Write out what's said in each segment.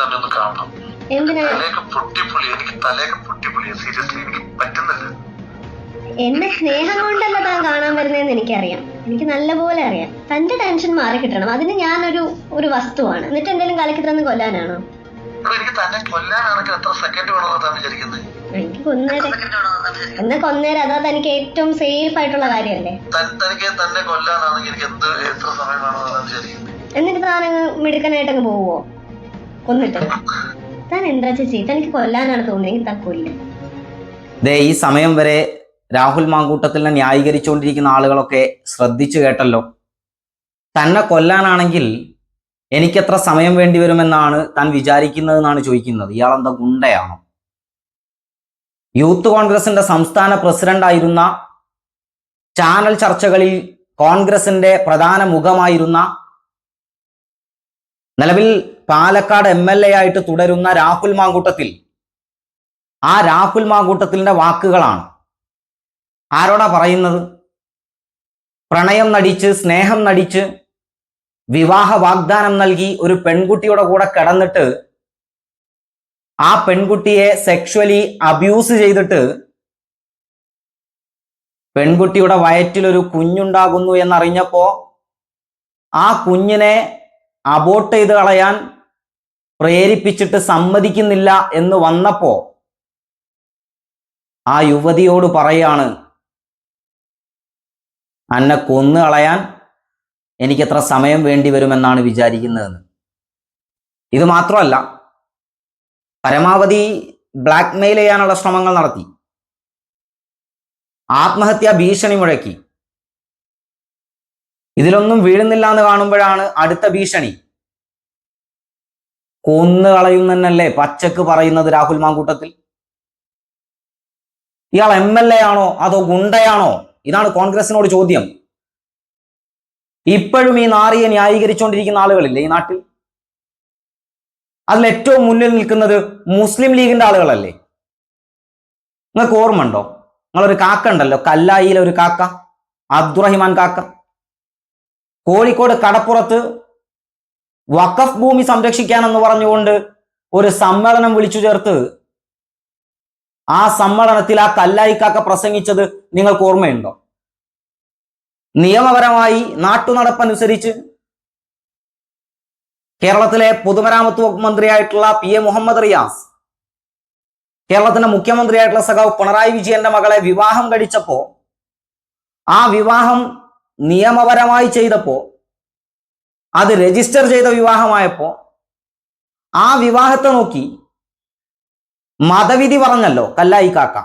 തന്നെ ഒന്ന് കാണണം തലയൊക്കെ പൊട്ടിപ്പൊളി എനിക്ക് തലയൊക്കെ പൊട്ടിപ്പൊളി സീരിയസ്ലി എനിക്ക് പറ്റുന്നില്ല. എന്നെ സ്നേഹം കൊണ്ടല്ല താൻ കാണാൻ വരുന്നതെന്ന് എനിക്കറിയാം. എനിക്ക് നല്ലപോലെ അറിയാം. തന്റെ ടെൻഷൻ മാറി കിട്ടണം. അതിന് ഞാനൊരു ഒരു വസ്തുവാണ്. എന്നിട്ട് എന്തെങ്കിലും കലക്കി തന്ന് കൊല്ലാനാണോ? എനിക്ക് തന്നെ കൊല്ലാനാണെങ്കിൽ എത്ര സെക്കൻഡ് വേണമെന്നാ താൻ വിചാരിക്കുന്നത് എനിക്ക് കൊന്നേരെ. എന്നാ കൊന്നേരെ? അതാ തനിക്ക് ഏറ്റവും സേഫ് ആയിട്ടുള്ള കാര്യമല്ലേ? തനിക്ക് തന്നെ കൊല്ലാനാണെങ്കിൽ എനിക്ക് എന്ത് എത്ര സമയം വേണമെന്നാ താൻ വിചാരിക്കുന്നത് എന്നിട്ട് താൻ അങ്ങ് മിടുക്കനായിട്ടങ്ങ് പോവോ കൊന്നിട്ട് താൻ എന്താ ചേച്ചി? തനിക്ക് കൊല്ലാനാണ് തോന്നിയെങ്കിൽ താൻ ദേ ഈ സമയം വരെ രാഹുൽ മാങ്കൂട്ടത്തിനെ ന്യായീകരിച്ചുകൊണ്ടിരിക്കുന്ന ആളുകളൊക്കെ ശ്രദ്ധിച്ചു കേട്ടല്ലോ. തന്നെ കൊല്ലാനാണെങ്കിൽ എനിക്കെത്ര സമയം വേണ്ടി വരുമെന്നാണ് താൻ വിചാരിക്കുന്നതെന്നാണ് ചോദിക്കുന്നത്. ഇയാളെന്താ ഗുണ്ടയാണോ? യൂത്ത് കോൺഗ്രസിന്റെ സംസ്ഥാന പ്രസിഡന്റായിരുന്ന ചാനൽ ചർച്ചകളിൽ കോൺഗ്രസിന്റെ പ്രധാന മുഖമായിരുന്ന നിലവിൽ പാലക്കാട് എം എൽ എ ആയിട്ട് തുടരുന്ന രാഹുൽ മാങ്കൂട്ടത്തിൽ. ആ രാഹുൽ മാങ്കൂട്ടത്തിലിന്റെ വാക്കുകളാണ്. ആരോടാ പറയുന്നത്? പ്രണയം നടിച്ച് സ്നേഹം നടിച്ച് വിവാഹ വാഗ്ദാനം നൽകി ഒരു പെൺകുട്ടിയുടെ കൂടെ കിടന്നിട്ട് ആ പെൺകുട്ടിയെ സെക്ഷുവലി അബ്യൂസ് ചെയ്തിട്ട് പെൺകുട്ടിയുടെ വയറ്റിലൊരു കുഞ്ഞുണ്ടാകുന്നു എന്നറിഞ്ഞപ്പോ ആ കുഞ്ഞിനെ അബോട്ട് ചെയ്ത് കളയാൻ പ്രേരിപ്പിച്ചിട്ട് സമ്മതിക്കുന്നില്ല എന്ന് വന്നപ്പോ ആ യുവതിയോട് പറയാണ് അന്നെ കൊന്നു കളയാൻ എനിക്കെത്ര സമയം വേണ്ടി വരുമെന്നാണ് വിചാരിക്കുന്നതെന്ന്. ഇത് മാത്രമല്ല പരമാവധി ബ്ലാക്ക് മെയിൽ ചെയ്യാനുള്ള ശ്രമങ്ങൾ നടത്തി. ആത്മഹത്യാ ഭീഷണി മുഴക്കി. ഇതിലൊന്നും വീഴുന്നില്ല എന്ന് കാണുമ്പോഴാണ് അടുത്ത ഭീഷണി. കൊന്നു കളയുന്നല്ലേ പച്ചക്ക് പറയുന്നത് രാഹുൽ മാങ്കൂട്ടത്തിൽ? ഇയാൾ എം എൽ എ ആണോ അതോ ഗുണ്ടയാണോ? ഇതാണ് കോൺഗ്രസിനോട് ചോദ്യം. ഇപ്പോഴും ഈ നാറിയെ ന്യായീകരിച്ചുകൊണ്ടിരിക്കുന്ന ആളുകളില്ലേ ഈ നാട്ടിൽ? അതിൽ ഏറ്റവും മുന്നിൽ നിൽക്കുന്നത് മുസ്ലിം ലീഗിന്റെ ആളുകളല്ലേ? നിങ്ങൾക്ക് ഓർമ്മ ഉണ്ടോ നിങ്ങളൊരു കാക്ക ഉണ്ടല്ലോ കല്ലായിയിലെ ഒരു കാക്ക അബ്ദുറഹിമാൻ കാക്ക. കോഴിക്കോട് കടപ്പുറത്ത് വഖഫ് ഭൂമി സംരക്ഷിക്കാനെന്ന് പറഞ്ഞുകൊണ്ട് ഒരു സമ്മേളനം വിളിച്ചു ചേർത്ത് ആ സമ്മേളനത്തിൽ ആ കല്ലായിക്കാക്ക പ്രസംഗിച്ചത് നിങ്ങൾക്ക് ഓർമ്മയുണ്ടോ? നിയമപരമായി നാട്ടുനടപ്പനുസരിച്ച് കേരളത്തിലെ പൊതുമരാമത്ത് വകുപ്പ് മന്ത്രിയായിട്ടുള്ള പി എ മുഹമ്മദ് റിയാസ് കേരളത്തിന്റെ മുഖ്യമന്ത്രിയായിട്ടുള്ള സഖാവ് പിണറായി വിജയന്റെ മകളെ വിവാഹം കഴിച്ചപ്പോ ആ വിവാഹം നിയമപരമായി ചെയ്തപ്പോ അത് രജിസ്റ്റർ ചെയ്ത വിവാഹമായപ്പോൾ ആ വിവാഹത്തെ നോക്കി മതവിധി പറഞ്ഞല്ലോ കല്ലായി കാക്ക.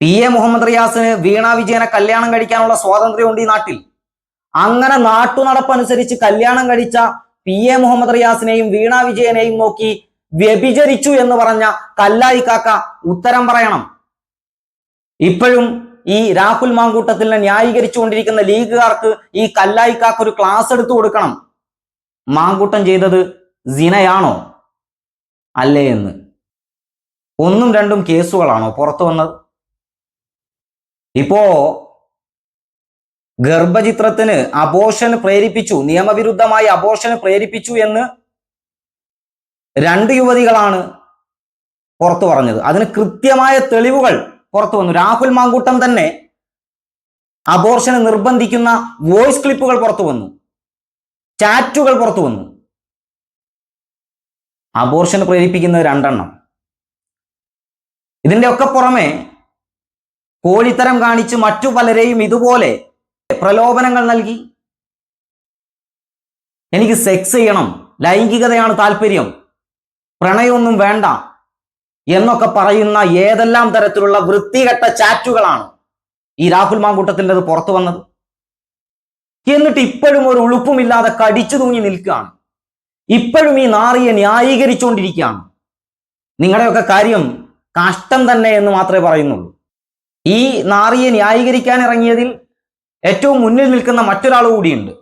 പി എ മുഹമ്മദ് റിയാസിന് വീണ വിജയനെ കല്യാണം കഴിക്കാനുള്ള സ്വാതന്ത്ര്യമുണ്ട് ഈ നാട്ടിൽ. അങ്ങനെ നാട്ടുനടപ്പനുസരിച്ച് കല്യാണം കഴിച്ച പി എ മുഹമ്മദ് റിയാസിനെയും വീണ വിജയനെയും നോക്കി വ്യഭിചരിച്ചു എന്ന് പറഞ്ഞ കല്ലായി കാക്ക ഉത്തരം പറയണം. ഇപ്പോഴും ഈ രാഹുൽ മാങ്കൂട്ടത്തിനെ ന്യായീകരിച്ചുകൊണ്ടിരിക്കുന്ന ലീഗുകാർക്ക് ഈ കല്ലായിക്കാക്ക് ഒരു ക്ലാസ് എടുത്തു കൊടുക്കണം. മാങ്കൂട്ടം ചെയ്തത് സിനയാണോ? അല്ലേ എന്ന്. ഒന്നും രണ്ടും കേസുകളാണോ പുറത്തു വന്നത്? ഇപ്പോ ഗർഭചിത്രത്തിന് അബോഷന് പ്രേരിപ്പിച്ചു നിയമവിരുദ്ധമായി അബോഷന് പ്രേരിപ്പിച്ചു എന്ന് രണ്ട് യുവതികളാണ് പുറത്തു പറഞ്ഞത്. അതിന് കൃത്യമായ തെളിവുകൾ പുറത്തു വന്നു. രാഹുൽ മാങ്കൂട്ടം തന്നെ അബോർഷന് നിർബന്ധിക്കുന്ന വോയിസ് ക്ലിപ്പുകൾ പുറത്തു വന്നു. ചാറ്റുകൾ പുറത്തു വന്നു. അബോർഷന് പ്രേരിപ്പിക്കുന്നത് രണ്ടെണ്ണം. ഇതിന്റെ ഒക്കെ പുറമെ കോഴിത്തരം കാണിച്ച് മറ്റു പലരെയും ഇതുപോലെ പ്രലോഭനങ്ങൾ നൽകി. എനിക്ക് സെക്സ് ചെയ്യണം. ലൈംഗികതയാണ് താല്പര്യം. പ്രണയമൊന്നും വേണ്ട. എന്നൊക്കെ പറയുന്ന ഏതെല്ലാം തരത്തിലുള്ള വൃത്തികെട്ട ചാറ്റുകളാണ് ഈ രാഹുൽ മാങ്കൂട്ടത്തിന്റെത് പുറത്തു വന്നത്? എന്നിട്ട് ഇപ്പോഴും ഒരു ഉളുപ്പുമില്ലാതെ കടിച്ചു തൂങ്ങി നിൽക്കുകയാണ്. ഇപ്പോഴും ഈ നാറിയെ ന്യായീകരിച്ചുകൊണ്ടിരിക്കുകയാണ്. നിങ്ങളുടെയൊക്കെ കാര്യം കഷ്ടം തന്നെ എന്ന് മാത്രമേ പറയുന്നുള്ളൂ. ഈ നാറിയെ ന്യായീകരിക്കാൻ ഇറങ്ങിയതിൽ ഏറ്റവും മുന്നിൽ നിൽക്കുന്ന മറ്റൊരാൾ കൂടിയുണ്ട്.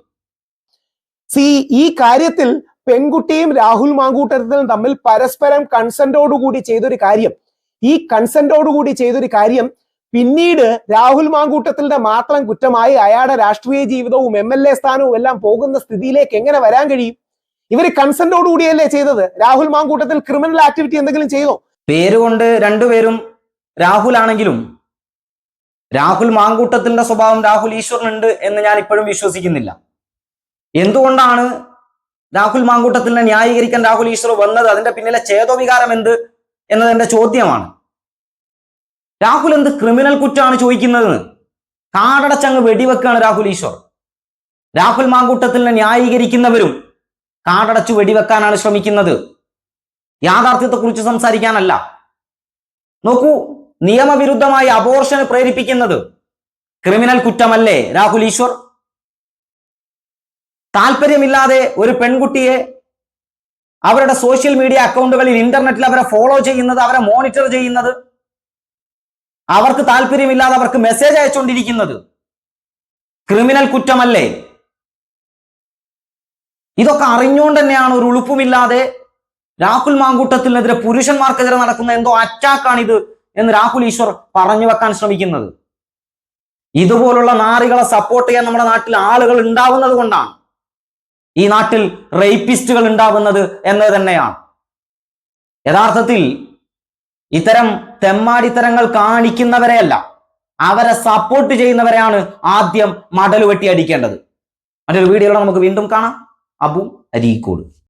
സി ഈ കാര്യത്തിൽ പെൺകുട്ടിയും രാഹുൽ മാങ്കൂട്ടത്തിലും തമ്മിൽ പരസ്പരം കൺസെന്റോടുകൂടി ചെയ്തൊരു കാര്യം. ഈ കൺസെന്റോടുകൂടി ചെയ്തൊരു കാര്യം പിന്നീട് രാഹുൽ മാങ്കൂട്ടത്തിന്റെ മാത്രം കുറ്റമായി അയാളുടെ രാഷ്ട്രീയ ജീവിതവും എം എൽ എ സ്ഥാനവും എല്ലാം പോകുന്ന സ്ഥിതിയിലേക്ക് എങ്ങനെ വരാൻ കഴിയും? ഇവർ കൺസെന്റോട് കൂടിയല്ലേ ചെയ്തത്? രാഹുൽ മാങ്കൂട്ടത്തിൽ ക്രിമിനൽ ആക്ടിവിറ്റി എന്തെങ്കിലും ചെയ്തോ? പേരുകൊണ്ട് രണ്ടുപേരും രാഹുൽ ആണെങ്കിലും രാഹുൽ മാങ്കൂട്ടത്തിന്റെ സ്വഭാവം രാഹുൽ ഈശ്വരനുണ്ട് എന്ന് ഞാൻ ഇപ്പോഴും വിശ്വസിക്കുന്നില്ല. എന്തുകൊണ്ടാണ് രാഹുൽ മാങ്കൂട്ടത്തിനെ ന്യായീകരിക്കാൻ രാഹുൽ ഈശ്വർ വന്നത് അതിന്റെ പിന്നിലെ ചേതോവികാരം എന്ത് എന്നത് എന്റെ ചോദ്യമാണ്. രാഹുൽ എന്ത് ക്രിമിനൽ കുറ്റമാണ് ചോദിക്കുന്നത്? കാടടച്ചങ്ങ് വെടിവെക്കാണ് രാഹുൽ ഈശ്വർ. രാഹുൽ മാങ്കൂട്ടത്തിനെ ന്യായീകരിക്കുന്നവരും കാടടച്ചു വെടിവെക്കാനാണ് ശ്രമിക്കുന്നത്. യാഥാർത്ഥ്യത്തെക്കുറിച്ച് സംസാരിക്കാനല്ല. നോക്കൂ നിയമവിരുദ്ധമായി അബോർഷന് പ്രേരിപ്പിക്കുന്നത് ക്രിമിനൽ കുറ്റമല്ലേ രാഹുൽ ഈശ്വർ? താല്പര്യമില്ലാതെ ഒരു പെൺകുട്ടിയെ അവരുടെ സോഷ്യൽ മീഡിയ അക്കൗണ്ടുകളിൽ ഇന്റർനെറ്റിൽ അവരെ ഫോളോ ചെയ്യുന്നത് അവരെ മോണിറ്റർ ചെയ്യുന്നത് അവർക്ക് താല്പര്യമില്ലാതെ അവർക്ക് മെസ്സേജ് അയച്ചുകൊണ്ടിരിക്കുന്നത് ക്രിമിനൽ കുറ്റമല്ലേ? ഇതൊക്കെ അറിഞ്ഞുകൊണ്ട് തന്നെയാണ് ഒരു ഉളുപ്പുമില്ലാതെ രാഹുൽ മാങ്കൂട്ടത്തിനെതിരെ പുരുഷന്മാർക്കെതിരെ നടക്കുന്ന എന്തോ അറ്റാക്കാണിത് എന്ന് രാഹുൽ ഈശ്വർ പറഞ്ഞു വെക്കാൻ ശ്രമിക്കുന്നത്. ഇതുപോലുള്ള നാറികളെ സപ്പോർട്ട് ചെയ്യാൻ നമ്മുടെ നാട്ടിൽ ആളുകൾ ഉണ്ടാവുന്നത് കൊണ്ടാണ്. ഈ നാട്ടിൽ റേപ്പിസ്റ്റുകൾ ഉണ്ടാവുന്നത് എന്ന് തന്നെയാണ്. യഥാർത്ഥത്തിൽ ഇത്തരം തെമ്മാടിത്തരങ്ങൾ കാണിക്കുന്നവരെയല്ല അവരെ സപ്പോർട്ട് ചെയ്യുന്നവരെയാണ് ആദ്യം മടൽ വെട്ടി അടിക്കേണ്ടത്. മറ്റൊരു വീഡിയോ നമുക്ക് വീണ്ടും കാണാം. അബു അരീക്കോട്.